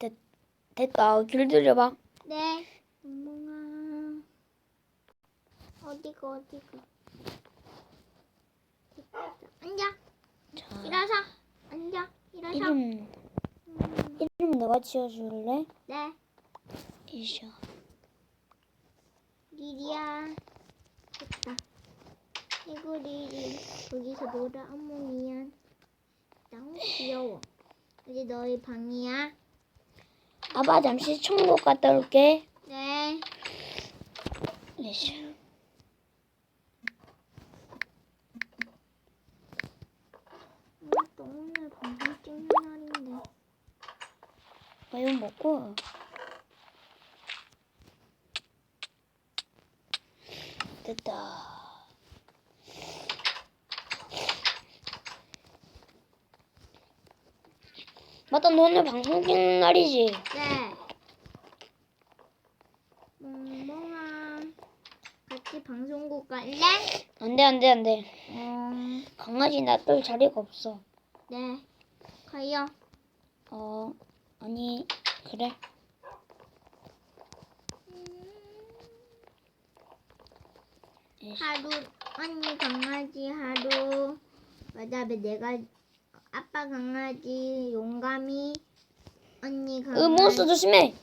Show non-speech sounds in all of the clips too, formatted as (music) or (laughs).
됐, 됐다. 길들여봐. 네. 멍멍아. 어디가 어디가. 앉아. 자, 일어서. 앉아. 일어서. 이름, 음, 이름 내가 지어줄래? 네. 이셔. 리리야. 됐다. 이거 리리. 거기서 놀아. 어머 미안. 너무 귀여워. 이제 너의 방이야. 아빠 잠시 천국 갔다 올게. 네. 이셔. 음, 또 오늘 방송 찍는 날인데. 아, 이거 먹고. 됐다. 맞다, 너 오늘 방송 찍는 날이지? 네. 멍멍아. 같이 방송국 갈래? 안 돼, 안 돼, 안 돼. 어, 강아지 놔둘 자리가 없어. 네. 가요. 어, 아니, 그래. 하루 언니 강아지 하루 그다음에 내가 아빠 강아지 용감이 언니 강아지 으, 몬스터 조심해!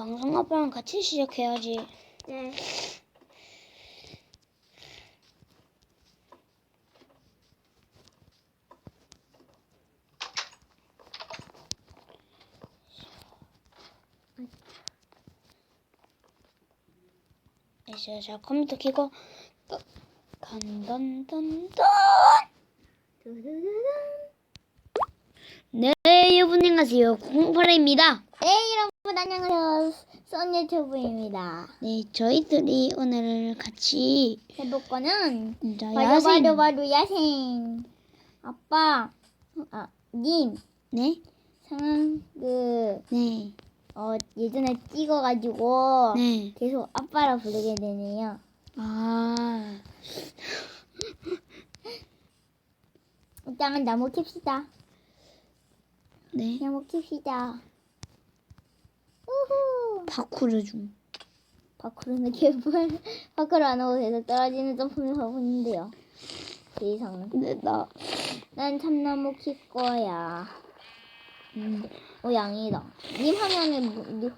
어, 방송 아빠랑 같이 시작해야지. 네. 이제 자 컴퓨터 간던던던 두두두두. 네 여러분 안녕하세요 공파라입니다 안녕하세요 썬유튜브입니다 네 저희들이 오늘 같이 해볼 거는 자 바로 야생 바로 바로 야생 아빠 아 님 네? 상황 그 네. 어, 예전에 찍어가지고 네. 계속 아빠라 부르게 되네요. 아 (laughs) 일단은 나무 캡시다. 네. 나무 캡시다. 우후. 파쿠르 중 밖으로는 개뿔 밖으로 안 오고 계속 떨어지는 점프를 하고 있는데요. 그 이상은. 근데 나 난 참나무 킬 거야. 음, 오 양이다. 님 화면에 뭐- 누-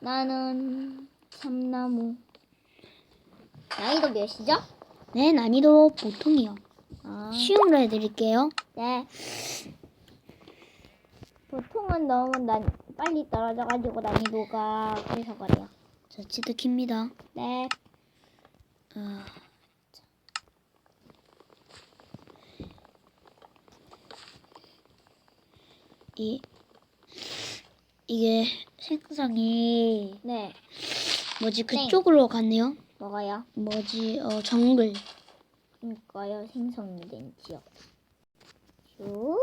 나는 참나무. 난이도 몇이죠? 네 난이도 보통이요 아, 쉬움으로 해드릴게요 네. 보통은 너무 난 빨리 떨어져가지고 난이도가 그래서 그래요. 자 치트 킵니다 네. 아, 이 이게 색상이 네. 뭐지 네. 그쪽으로 갔네요. 뭐가요? 뭐지 어 정글. 그러니까요. 생성이 된 지역. 쭉.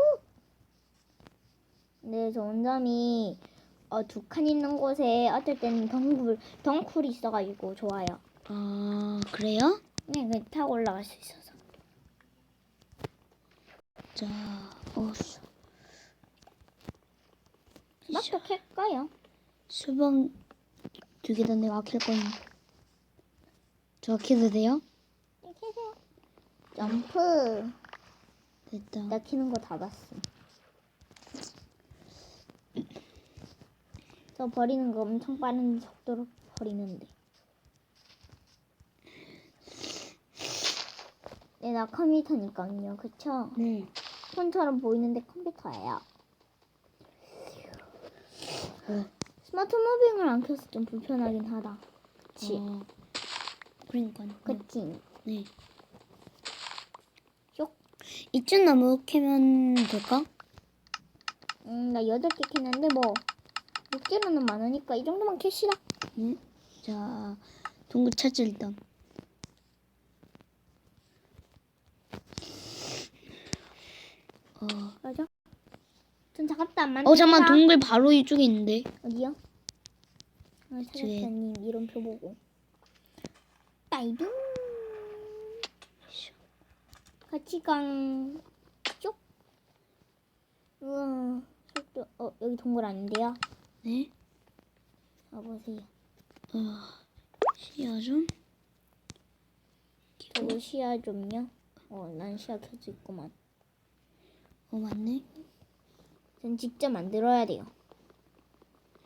네, 점점이 어, 두 칸 있는 곳에 어떨 때는 덩굴, 덩굴이 있어가지고 좋아요. 아 그래요? 네, 그 타고 올라갈 수 있어서. 자, 어 수- 맛도 캘까요? 수박 두 개다 내가 아낄 거니. 저 아껴도 돼요? 네, 캐세요. 점프. 됐다. 나 키는 거 다 봤음. 저 버리는 거 엄청 빠른 속도로 버리는데. 네, 나 컴퓨터니까요. 그쵸? 네. 손처럼 보이는데 컴퓨터예요. 어, 스마트 무빙을 안 켜서 좀 불편하긴 하다. 그치? 어, 그러니까. 그치? 네. 쪽. 이쯤 나무 캐면 될까? 음, 나 여덟 개 캤는데 뭐, 6개는 많으니까 이 정도만 캐시라. 응? 자, 동굴 찾자 일단. 어. 맞아. 좀 작업도 안 만들까? 어 잠만 동굴 바로 이쪽에 있는데. 어디요? 아, 사장님 이런 표 보고. 다이빙. 같이 강 쪽. 우와. 어 여기 동굴 아닌데요? 네. 가보세요. 어 시야 좀. 저도 시야 좀요. 어, 난 시야 켜져 있구만. 어 맞네. 전 직접 만들어야 돼요.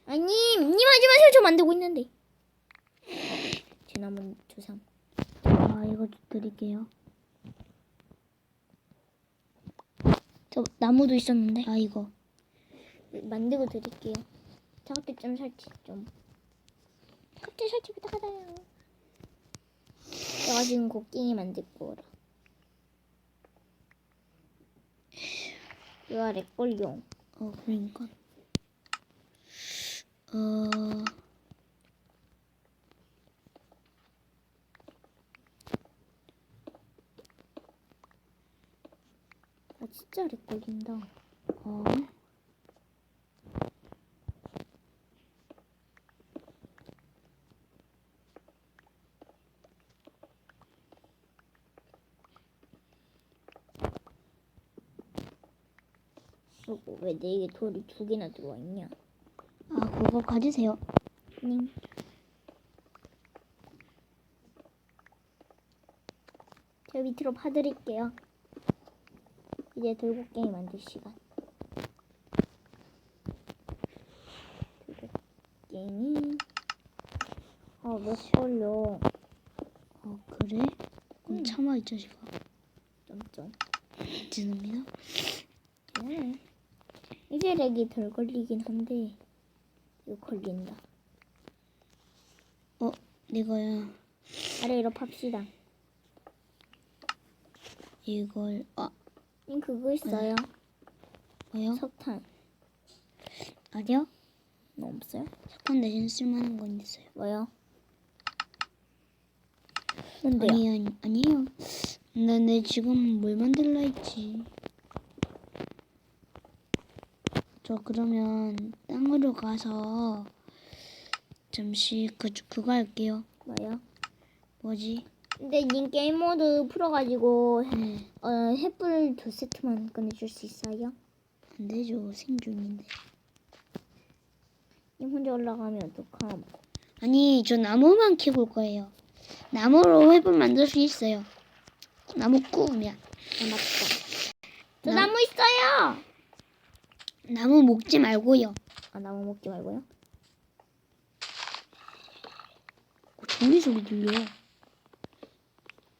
아님, 님 하지 마세요. 저 만들고 있는데. 제 나무 조삼. 아 이거 드릴게요. 저 나무도 있었는데. 아 이거. 만들고 드릴게요. 작업대 좀 설치 좀. 갑자기 설치 부탁하다요. 내가 지금 곡괭이 만들 거라. 이거 렉걸용. 어 그러니까. 어 아 진짜 렉걸린다. 어. 그리고 왜 내게 돌이 두 개나 들어와 있냐? 아 그거 가지세요. 님. 저 밑으로 파드릴게요. 이제 돌고갱이 만들 시간. 돌고갱이. 아, 몇 걸려. 어 그래? 그럼 음. 참아 이 자식아. 점점. 죄송합니다. 네. 이제 렉이 덜 걸리긴 한데, 이거 걸린다. 어 내가야 아래로 팝시다. 이걸 아 님 그거 있어요? 뭐요? 석탄. 아니요? 너 없어요? 석탄 대신 쓸만한 건 있어요. 뭐요? 뭔데요? 아니 아니 아니에요. 나, 내 지금 뭘 만들라 했지. 저 그러면 땅으로 가서 잠시 그 그거 할게요. 뭐요? 뭐지? 근데 님 게임 모드 풀어가지고 네, 어, 햇불 두 세트만 꺼내줄 수 있어요? 안 되죠. 생존인데. 님 혼자 올라가면 어떡함? 아니 저 나무만 올 거예요. 나무로 횃불 만들 수 있어요. 나무 꾸우면 아 맞다. 저 나- 나무 있어요. 나무 먹지 말고요. 아 나무 먹지 말고요. 어, 종이 소리 들려.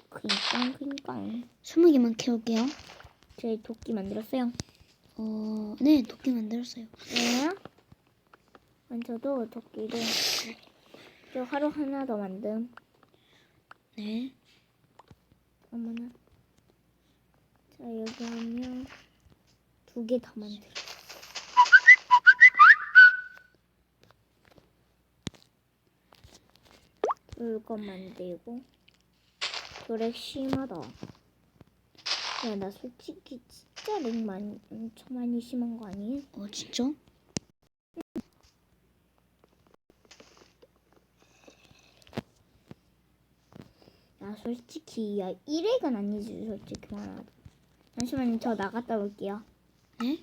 그니까 그니까. 스무 개만 캐올게요. 저희 도끼 만들었어요. 어, 네 도끼 만들었어요. 네. 저도 도끼를 저 하루 하나 더 만듦. 네. 어머나. 자 여기 하면 두 개 더 만들. 물건 만들고 그래 심하다. 야 나 솔직히 진짜 렉 많이 엄청 많이 심한 거 아니에요? 어 진짜? 나 솔직히 야 1회가 아니지 솔직히 말하면. 잠시만요 저 나갔다 올게요. 네?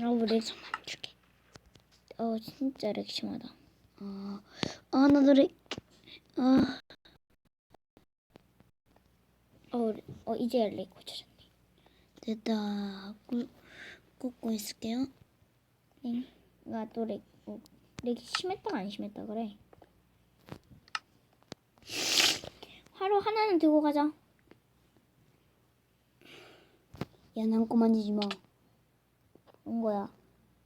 아 우리 손만 줄게. 어 진짜 렉 심하다. 어, 아 나도 래. 아, 어, 어 이제 렉 고쳐졌네. 됐다. ቁ, 꽂고 있을게요. 응. 나또 렉. 어, 렉이 심했다 안 심했다 그래. 하루 하나는 들고 가자. 야, 남고 만지지 마. 온 거야.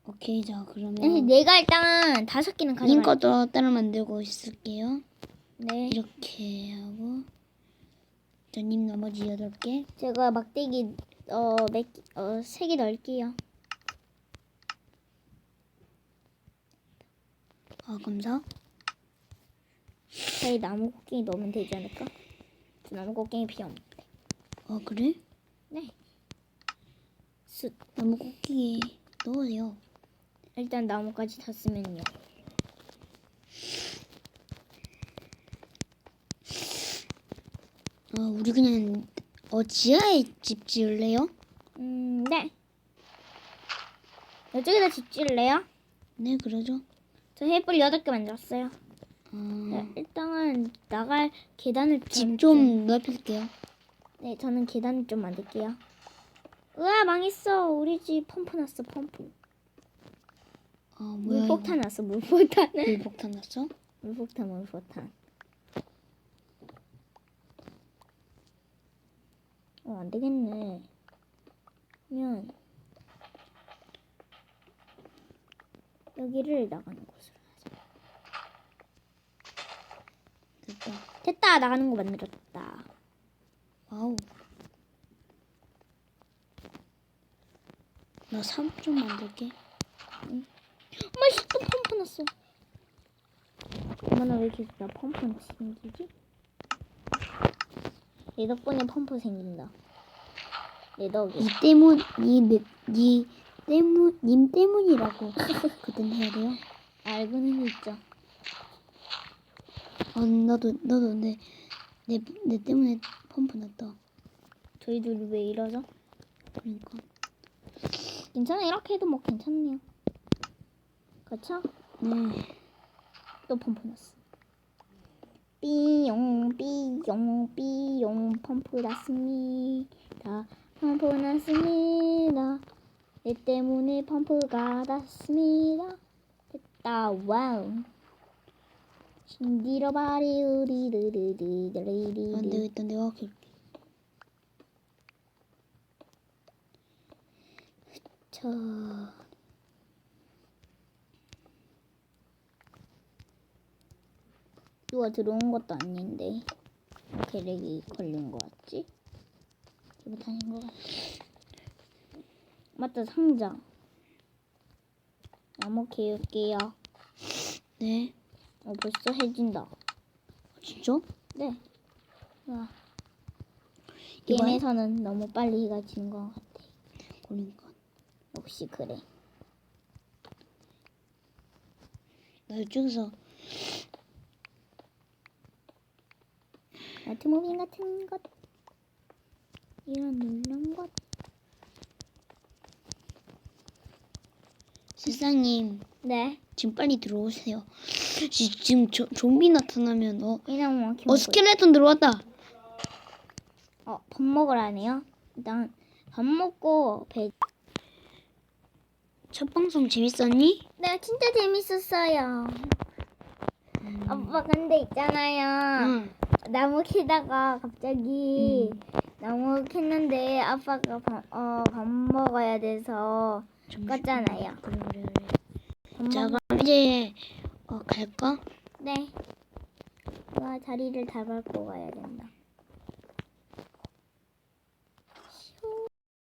오케이, 자 그러면 내가 일단 다섯 개는 님 가져가. 것도 따로 만들고 있을게요. 네. 이렇게 하고 저님 나머지 여덟 개. 제가 막대기 어몇어세 개 넣을게요. 아 감사. 저희 나무 곡괭이 넣으면 되지 않을까? 저 나무 곡괭이 필요 없는데. 어 그래? 네. 숯. 나무 꼭지에 넣으세요. 일단 나무까지 탔으면요. 어 우리 그냥 어 지하에 집 지을래요? 음, 네. 이쪽에다 집 지을래요? 네 그러죠. 저 횃불 8개 만들었어요. 어, 네, 일단은 나갈 계단을 집 좀 넓힐게요. 네, 저는 계단을 좀 만들게요. 으아, 망했어. 우리 집 펌프 났어, 펌프. 어 뭐야? 물폭탄 났어, 물폭탄. 이거? 물폭탄 났어? 물폭탄, 물폭탄. 어, 안 되겠네. 그러면 여기를 나가는 곳으로 하자. 됐다. 됐다, 나가는 거 만들었다. 와우. 나 3좀 만들게. 엄 마 씨, 또 펌프 났어. 엄마는 왜 이렇게 나 펌프 생기지? 내 덕분에 펌프 생긴다. 내 덕에. 니 때문, 니 때문, 님 때문이라고 (laughs) 그땐 해야 돼요. 알고는 있죠. 아, 나도, 나도 내, 내, 내 때문에 펌프 났다. 저희 둘이 왜 이러죠? 그러니까. 괜찮아 이렇게 해도 뭐 괜찮네요. 그렇죠? 네. 또 펌프 났어. 삐용 삐용 삐용 펌프 났습니다. 펌프 났습니다. 내 때문에 펌프가 났습니다. 됐다 와우. 신디러 바리 안 우리르르르르르르 되겠다. 내가 할게. 저 누가 들어온 것도 아닌데 이렇게 렉이 걸린 것 같지? 아닌 것 같아. 맞다 상자. 나무 개울게요. 네. 어 벌써 해진다. 진짜? 네. 와. 게임에서는 너무 빨리 해가 지는 것 같아. 그러니까. 역시 그래. 나 이쪽에서 아트모빈 같은 것 이런 놀란 것 실상님 네 지금 빨리 들어오세요. 지, 지금 조, 좀비 나타나면 어, 어 스켈레톤 들어왔다. 어밥 먹으라네요 일단 밥 먹고 배 첫 방송 재밌었니? 네 진짜 재밌었어요 아빠 근데 있잖아요 응. 나무 캐다가 갑자기 음. 나무 캤는데 아빠가 밥, 어, 밥 먹어야 돼서 잠시만. 껐잖아요 그래 그래 그래. 밥자 먹... 그럼 이제 어, 갈까? 네 와, 자리를 다 밟고 가야 된다